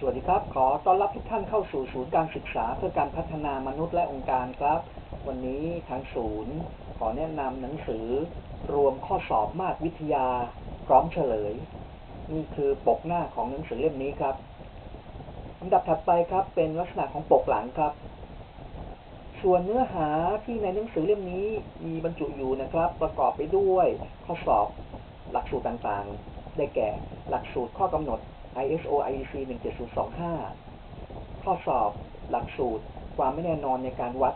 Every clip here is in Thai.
สวัสดีครับ ขอต้อนรับทุกท่านเข้าสู่ศูนย์การศึกษาเพื่อการพัฒนามนุษย์และองค์การครับ วันนี้ทางศูนย์ขอแนะนำหนังสือ รวมข้อสอบมาตรวิทยา พร้อมเฉลย นี่คือปกหน้าของหนังสือเล่มนี้ครับอันดับถัดไปครับ เป็นลักษณะของปกหลังครับ ส่วนเนื้อหาที่ในหนังสือเล่มนี้มีบรรจุอยู่นะครับ ประกอบไปด้วยข้อสอบหลักสูตรต่างๆ ได้แก่ หลักสูตรข้อกำหนด ISO IEC 17025 ข้อสอบ หลักสูตร ความไม่แน่นอนในการวัด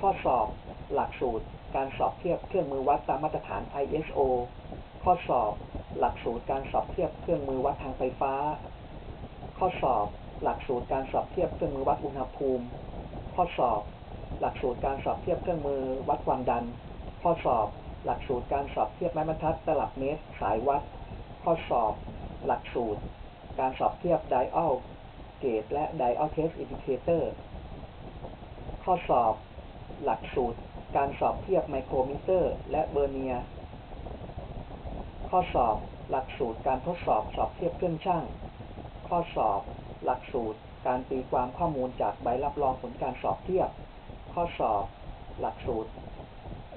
ข้อสอบ หลักสูตร การสอบเทียบเครื่องมือวัดตามมาตรฐาน ISO ข้อสอบ หลักสูตรการสอบเทียบเครื่องมือวัดทางไฟฟ้า ข้อสอบ หลักสูตรการสอบเทียบเครื่องมือวัดอุณหภูมิ ข้อสอบ หลักสูตรการสอบเทียบเครื่องมือวัดความดัน ข้อสอบ หลักสูตรการสอบเทียบไม้บรรทัดตลับเมตร สายวัด ข้อสอบ หลักสูตร การสอบเทียบ dial gauge และ dial test indicator ข้อสอบหลักสูตร การสอบเทียบไมโครมิเตอร์ และเบอร์เนีย ข้อสอบหลักสูตรการทดสอบสอบเทียบเครื่องช่าง ข้อสอบหลักสูตร การตีความข้อมูลจากใบรับรองผลการสอบเทียบ ข้อสอบหลักสูตร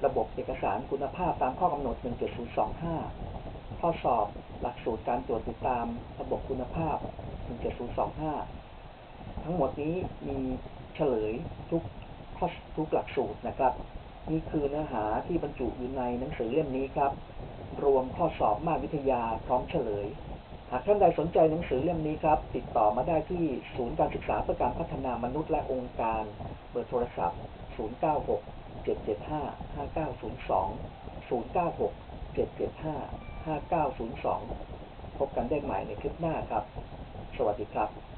ระบบเอกสารคุณภาพตามข้อกำหนด17025 ข้อสอบ หลักสูตรการตรวจติดตามระบบคุณภาพ 17025 ทั้งหมดนี้มีเฉลยทุกข้อทุกหลักสูตรนะครับ นี่คือเนื้อหาที่บรรจุอยู่ในหนังสือเล่มนี้ครับ รวมข้อสอบมาวิทยาพร้อมเฉลย หากท่านใดสนใจหนังสือเล่มนี้ครับ ติดต่อมาได้ที่ศูนย์การศึกษาเพื่อการพัฒนามนุษย์และองค์การ เบอร์โทรศัพท์ 096 775 5902 096 775 5902 พบกันได้ใหม่ในคลิปหน้าครับ สวัสดีครับ